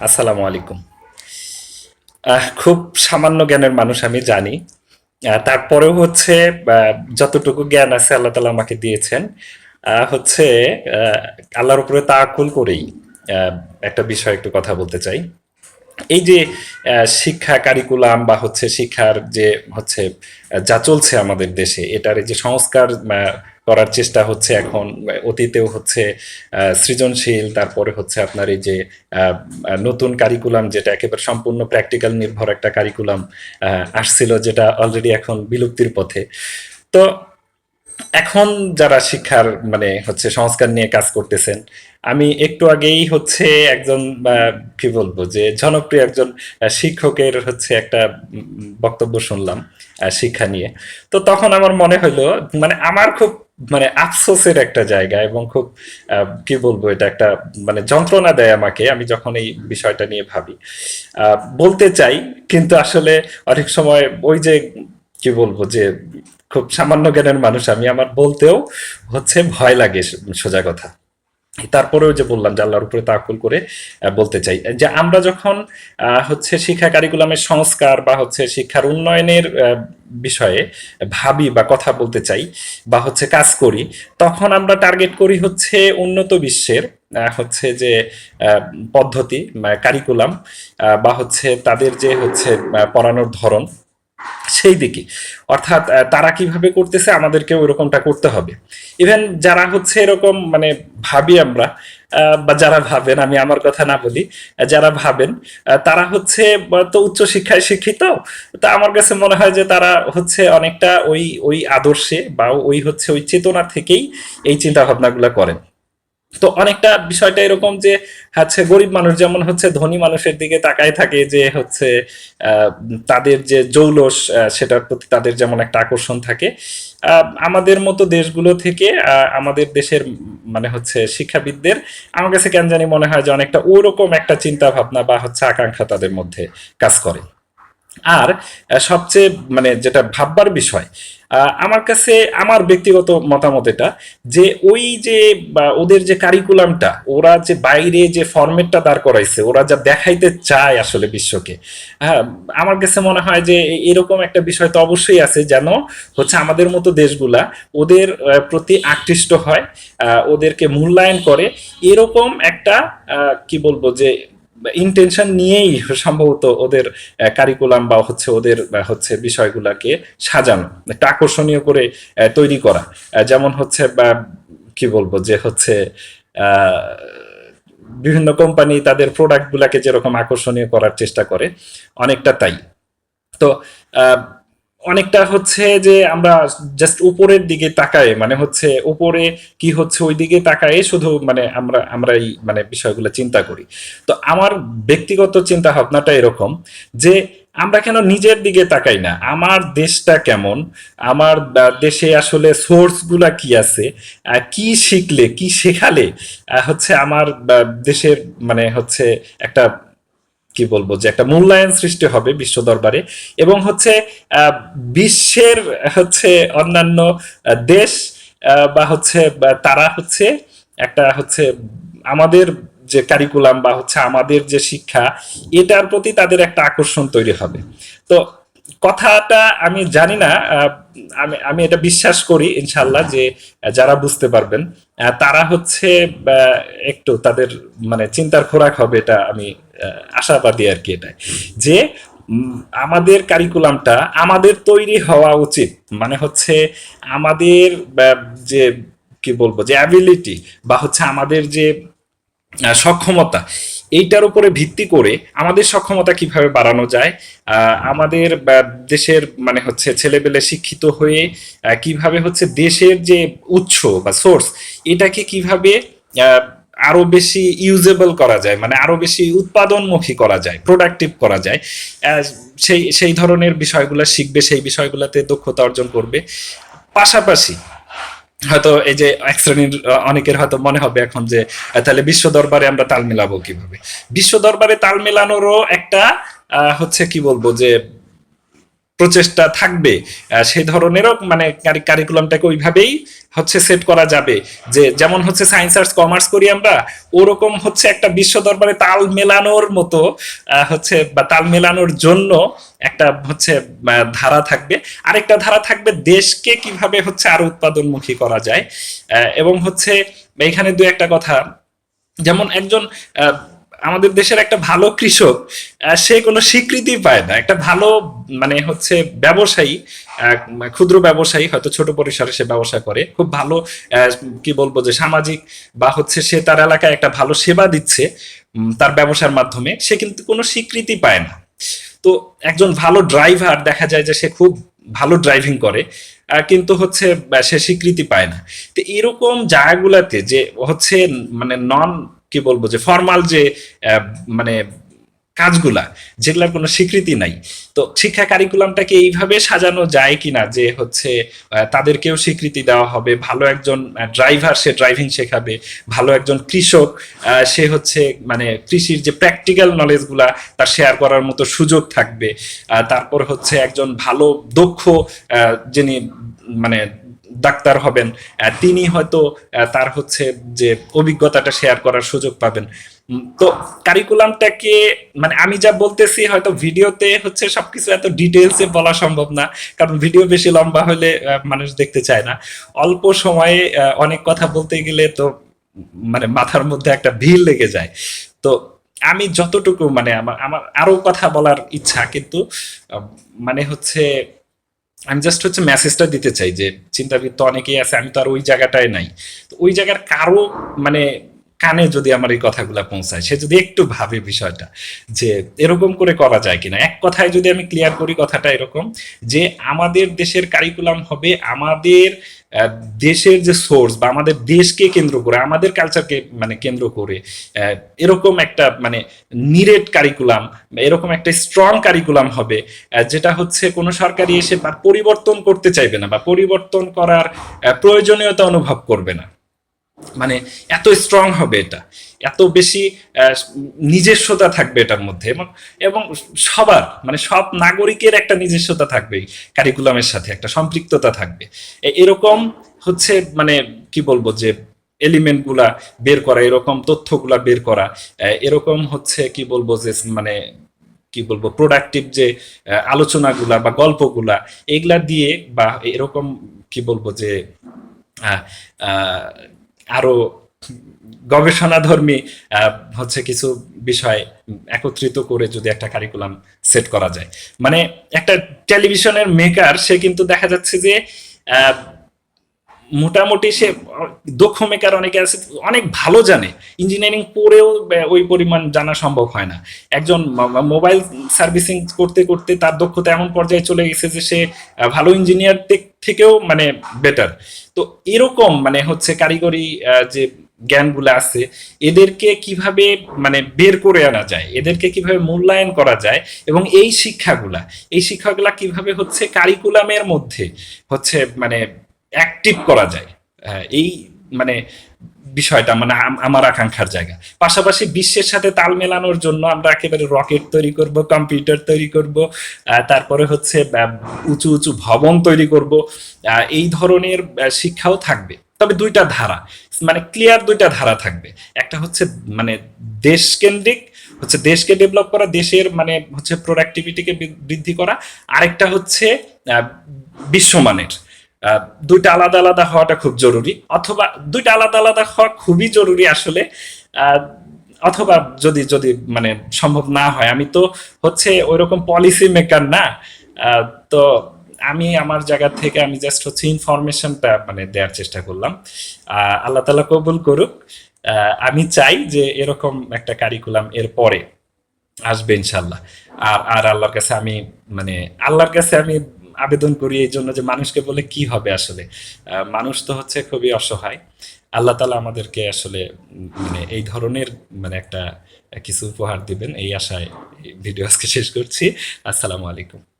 আসসালামু আলাইকুম। খুব সামান্য জ্ঞানের মানুষ আমি জানি। তারপরেও হচ্ছে যতটুকু জ্ঞান আছে আল্লাহ তালা আমাকে দিয়েছেন হচ্ছে আল্লাহর উপরে তাকুল করেই একটা বিষয় একটু কথা বলতে চাই। এই যে শিক্ষা কারিকুলাম বা হচ্ছে শিক্ষার যে, হচ্ছে, যা চলছে আমাদের দেশে, এটার যে সংস্কার করার চেষ্টা হচ্ছে এখন, অতীতেও হচ্ছে সৃজনশীল, তারপরে হচ্ছে আপনার এই যে নতুন কারিকুলাম যেটা একেবারে সম্পূর্ণ প্র্যাকটিক্যাল নির্ভর একটা কারিকুলাম আসছিল যেটা অলরেডি এখন বিলুপ্তির পথে। তো এখন যারা শিক্ষার মানে হচ্ছে সংস্কার নিয়ে কাজ করতেছেন, আমি একটু আগেই হচ্ছে একজন কি বলব যে জনপ্রিয় একজন শিক্ষকের হচ্ছে একটা বক্তব্য শুনলাম শিক্ষা নিয়ে। তো তখন আমার মনে হলো মানে আমার খুব মানে আফসোসের একটা জায়গা এবং খুব কি বলব এটা একটা মানে যন্ত্রণা দেয় আমাকে আমি যখন এই বিষয়টা নিয়ে ভাবি। বলতে চাই, কিন্তু আসলে অনেক সময় ওই যে, কি বলব যে, খুব সামান্য জ্ঞানের মানুষ আমি, আমার বলতেও হচ্ছে ভয় লাগে সোজা কথা। তারপরেও যে বললাম যে আল্লাহর উপরে তাকুল করে বলতে চাই যে আমরা যখন হচ্ছে শিক্ষা কারিকুলামের সংস্কার বা হচ্ছে শিক্ষার উন্নয়নের বিষয়ে ভাবি বা কথা বলতে চাই বা হচ্ছে কাজ করি, তখন আমরা টার্গেট করি হচ্ছে উন্নত বিশ্বের হচ্ছে যে পদ্ধতি কারিকুলাম বা হচ্ছে তাদের যে হচ্ছে পড়ানোর ধরন সেই দিকে। অর্থাৎ তারা কীভাবে করতেছে, আমাদেরকেও এরকমটা করতে হবে। ইভেন যারা হচ্ছে এরকম মানে ভাবি আমরা বা যারা ভাবেন, আমি আমার কথা না বলি যারা ভাবেন তারা হচ্ছে তো উচ্চ শিক্ষায় শিক্ষিত, তা আমার কাছে মনে হয় যে তারা হচ্ছে অনেকটা ওই ওই আদর্শে বা ওই হচ্ছে ওই চেতনা থেকেই এই চিন্তা ভাবনাগুলো করেন। তো অনেকটা বিষয়টা এরকম যে হচ্ছে গরিব মানুষ যেমন হচ্ছে ধনী মানুষের দিকে তাকায় থাকে যে হচ্ছে তাদের যে জৌলস সেটার প্রতি তাদের যেমন একটা আকর্ষণ থাকে। আমাদের মতো দেশগুলো থেকে আমাদের দেশের মানে হচ্ছে শিক্ষাবিদদের আমার কাছে কেন জানি মনে হয় যে অনেকটা ওরকম একটা চিন্তা ভাবনা বা হচ্ছে আকাঙ্ক্ষা তাদের মধ্যে কাজ করে। আর সবচেয়ে মানে যেটা ভাববার বিষয় আমার কাছে, আমার ব্যক্তিগত মতামত এটা যে ওই যে ওদের যে কারিকুলামটা ওরা যে বাইরে যে ফরম্যাটটা দাঁড় করাইছে, ওরা যা দেখাইতে চায় আসলে বিশ্বকে হ্যাঁ আমার কাছে মনে হয় যে এরকম একটা বিষয় তো অবশ্যই আছে যেন হচ্ছে আমাদের মতো দেশগুলা ওদের প্রতি আকৃষ্ট হয় ওদেরকে মূল্যায়ন করে, এরকম একটা কি বলব যে ইন্টেনশন নিয়েই সম্ভবত ওদের কারিকুলাম বা হচ্ছে ওদের হচ্ছে বিষয়গুলাকে সাজানো, একটা আকর্ষণীয় করে তৈরি করা। যেমন হচ্ছে, বা কি বলব যে হচ্ছে বিভিন্ন কোম্পানি তাদের প্রোডাক্টগুলোকে যেরকম আকর্ষণীয় করার চেষ্টা করে, অনেকটা তাই। তো অনেকটা হচ্ছে যে আমরা জাস্ট উপরের দিকে তাকায় মানে হচ্ছে উপরে কি হচ্ছে ওই দিকে তাকায় শুধু মানে আমরা আমরা এই মানে বিষয়গুলো চিন্তা করি। তো আমার ব্যক্তিগত চিন্তা ভাবনাটা এরকম যে আমরা কেন নিজের দিকে তাকাই না? আমার দেশটা কেমন? আমার দেশে আসলে সোর্সগুলা কি আছে? কি শিখলে, কি শেখালে? হচ্ছে আমার দেশের মানে হচ্ছে একটা কি বলব, যে একটা মূল্যায়ন সৃষ্টি হবে বিশ্ব দরবারে এবং হচ্ছে বিশ্বের হচ্ছে অন্যান্য দেশ বা হচ্ছে তারা হচ্ছে একটা হচ্ছে আমাদের যে কারিকুলাম বা হচ্ছে আমাদের যে শিক্ষা, এটার প্রতি তাদের একটা আকর্ষণ তৈরি হবে। তো কথাটা আমি জানি না আমি আমি এটা বিশ্বাস করি ইনশাল্লাহ যে যারা বুঝতে পারবেন তারা হচ্ছে একটু তাদের মানে চিন্তার খোরাক হবে এটা আমি আশাবাদী আর কি এটাই। যে আমাদের কারিকুলামটা আমাদের তৈরি হওয়া উচিত। মানে হচ্ছে আমাদের যে, কি বলব, যে অ্যাবিলিটি বা হচ্ছে আমাদের যে সক্ষমতা, এইটার উপরে ভিত্তি করে আমাদের সক্ষমতা কীভাবে বাড়ানো যায় আমাদের দেশের মানে হচ্ছে ছেলেবেলে শিক্ষিত হয়ে কীভাবে হচ্ছে দেশের যে উৎস বা সোর্স এটাকে কীভাবে আরও বেশি ইউজেবল করা যায় মানে আরও বেশি উৎপাদনমুখী করা যায় প্রোডাক্টিভ করা যায়। সেই সেই ধরনের বিষয়গুলো শিখবে, সেই বিষয়গুলোতে দক্ষতা অর্জন করবে। পাশাপাশি হয়তো এই যে এক শ্রেণির অনেকের হয়তো মনে হবে এখন যে তাহলে বিশ্ব দরবারে আমরা তাল মেলাবো কীভাবে? বিশ্ব দরবারে তাল মেলানোরও একটা হচ্ছে কি বলব যে প্রচেষ্টা থাকবে। সেই ধরনেরও মানে কারিকুলামটাকে ওইভাবেই হচ্ছে সেট করা যাবে। যে যেমন হচ্ছে সায়েন্স আর্টস কমার্স করি আমরা, ওরকম হচ্ছে একটা বিশ্ব দরবারে তাল মেলানোর মতো হচ্ছে বা তাল মেলানোর জন্য একটা হচ্ছে ধারা থাকবে। আরেকটা ধারা থাকবে দেশকে কীভাবে হচ্ছে আরও উৎপাদনমুখী করা যায়। এবং হচ্ছে এখানে দু একটা কথা। যেমন একজন আমাদের দেশের একটা ভালো কৃষক সে কোনো স্বীকৃতি পায় না। একটা ভালো মানে হচ্ছে ব্যবসায়ী ক্ষুদ্র ব্যবসায়ী, হয়তো ছোট পরিসরে সে ব্যবসা করে। খুব ভালো কি বলব যে সামাজিক বা হচ্ছে সে তার এলাকায় একটা ভালো সেবা দিচ্ছে তার ব্যবসার মাধ্যমে, সে কিন্তু কোনো স্বীকৃতি পায় না। তো একজন ভালো ড্রাইভার দেখা যায় যে সে খুব ভালো ড্রাইভিং করে কিন্তু হচ্ছে সে স্বীকৃতি পায় না। তো এরকম জায়গাগুলোতে যে হচ্ছে মানে নন কি বলব যে ফর্মাল যে মানে কাজগুলা, যেগুলার কোনো স্বীকৃতি নাই। তো শিক্ষা কারিকুলামটাকে এইভাবে সাজানো যায় কিনা? যে হচ্ছে তাদেরকেও স্বীকৃতি দেওয়া হবে, ভালো একজন ড্রাইভার সে ড্রাইভিং শেখাবে, ভালো একজন কৃষক সে হচ্ছে মানে কৃষির যে প্র্যাকটিক্যাল নলেজগুলা তার শেয়ার করার মতো সুযোগ থাকবে। তারপর হচ্ছে একজন ভালো, দক্ষ যিনি মানে ডাক্তার হবেন তিনি হয়তো তার হচ্ছে যে অভিজ্ঞতাটা শেয়ার করার সুযোগ পাবেন। তো কারিকুলামটাকে মানে আমি যা বলতেছি হয়তো ভিডিওতে হচ্ছে সবকিছু এত ডিটেলসে বলা সম্ভব না, কারণ ভিডিও বেশি লম্বা হলে মানুষ দেখতে চায় না। অল্প সময়ে অনেক কথা বলতে গেলে তো মানে মাথার মধ্যে একটা ভিড় লেগে যায়। তো আমি যতটুকু মানে আমার আমার আরও কথা বলার ইচ্ছা, কিন্তু মানে হচ্ছে আমি জাস্ট হচ্ছে মেসেজটা দিতে চাই যে, চিন্তাবিদ তো অনেকেই আছে, আমি তো আর ওই জায়গাটায় নাই। তো ওই জায়গার কারও মানে কানে যদি আমার এই কথাগুলো পৌঁছায়, সে যদি একটু ভাবে বিষয়টা যে এরকম করে করা যায় কিনা। এক কথায় যদি আমি ক্লিয়ার করি কথাটা এরকম যে আমাদের দেশের কারিকুলাম হবে আমাদের দেশের যে সোর্স বা আমাদের দেশকে কেন্দ্র করে, আমাদের কালচারকে মানে কেন্দ্র করে এরকম একটা মানে নিরেট কারিকুলাম এরকম একটা স্ট্রং কারিকুলাম হবে যেটা হচ্ছে কোনো সরকারি এসে পরিবর্তন করতে চাইবে না বা পরিবর্তন করার প্রয়োজনীয়তা অনুভব করবে না। মানে এত স্ট্রং হবে এটা, এত বেশি নিজস্বতা থাকবে এটার মধ্যে এবং এবং সবার মানে সব নাগরিকের একটা নিজস্বতা থাকবে কারিকুলামের সাথে, একটা সম্পৃক্ততা থাকবে। এরকম হচ্ছে মানে কি বলব যে এলিমেন্টগুলা বের করা, এরকম তথ্যগুলা বের করা এরকম হচ্ছে কি বলব যে মানে কি বলব প্রোডাক্টিভ যে আলোচনাগুলা বা গল্পগুলা, এগুলা দিয়ে বা এরকম কি বলব যে আরও গবেষণাধর্মী হচ্ছে কিছু বিষয় একত্রিত করে যদি একটা কারিকুলাম সেট করা যায়। মানে একটা টেলিভিশনের মেকার সে কিন্তু দেখা যাচ্ছে যে মোটামুটি সে দক্ষ মেকার অনেকে আছে, অনেক ভালো জানে। ইঞ্জিনিয়ারিং পড়েও ওই পরিমাণ জানা সম্ভব হয় না। একজন মোবাইল সার্ভিসিং করতে করতে তার দক্ষতা এমন পর্যায়ে চলে গেছে যে সে ভালো ইঞ্জিনিয়ার থেকেও মানে বেটার তো এরকম মানে হচ্ছে কারিগরি যে জ্ঞানগুলো আছে, এদেরকে কীভাবে মানে বের করে আনা যায়, এদেরকে কীভাবে মূল্যায়ন করা যায় এবং এই শিক্ষাগুলা এই শিক্ষাগুলা কীভাবে হচ্ছে কারিকুলামের মধ্যে হচ্ছে মানে অ্যাক্টিভ করা যায়। এই মানে বিষয়টা মানে আম- আমার আকাঙ্ক্ষার জায়গা। পাশাপাশি বিশ্বের সাথে তাল মেলানোর জন্য আমরা একেবারে রকেট তৈরি করব, কম্পিউটার তৈরি করব তারপরে হচ্ছে উঁচু উঁচু ভবন তৈরি করব এই ধরনের শিক্ষাও থাকবে। তবে দুইটা ধারা মানে ক্লিয়ার দুইটা ধারা থাকবে। একটা হচ্ছে মানে দেশকেন্দ্রিক হচ্ছে দেশকে ডেভেলপ করা, দেশের মানে হচ্ছে প্রোডাক্টিভিটিকে বৃদ্ধি করা। আরেকটা হচ্ছে বিশ্বমানের। দুইটা আলাদা আলাদা হওয়াটা খুব জরুরি। অথবা দুইটা আলাদা আলাদা হওয়া খুবই জরুরি আসলে। অথবা যদি যদি মানে সম্ভব না হয়। আমি তো হচ্ছে ওইরকম পলিসি মেকার না। তো আমি আমার জায়গা থেকে আমি জাস্ট হচ্ছে ইনফরমেশনটা মানে দেওয়ার চেষ্টা করলাম। আল্লাহ তালা কবুল করুক। আমি চাই যে এরকম একটা কারিকুলাম এর পরে আসবে ইনশাল্লাহ আর আর আল্লাহর কাছে আমি মানে আল্লাহর কাছে আমি আবেদন করি এই জন্য যে মানুষকে বলে কি হবে আসলে। মানুষ তো হচ্ছে খুবই অসহায়। আল্লাহ তালা আমাদেরকে আসলে মানে এই ধরনের মানে একটা, কিছু উপহার দিবেন। এই আশায় ভিডিও আজকে শেষ করছি। আসসালামু আলাইকুম।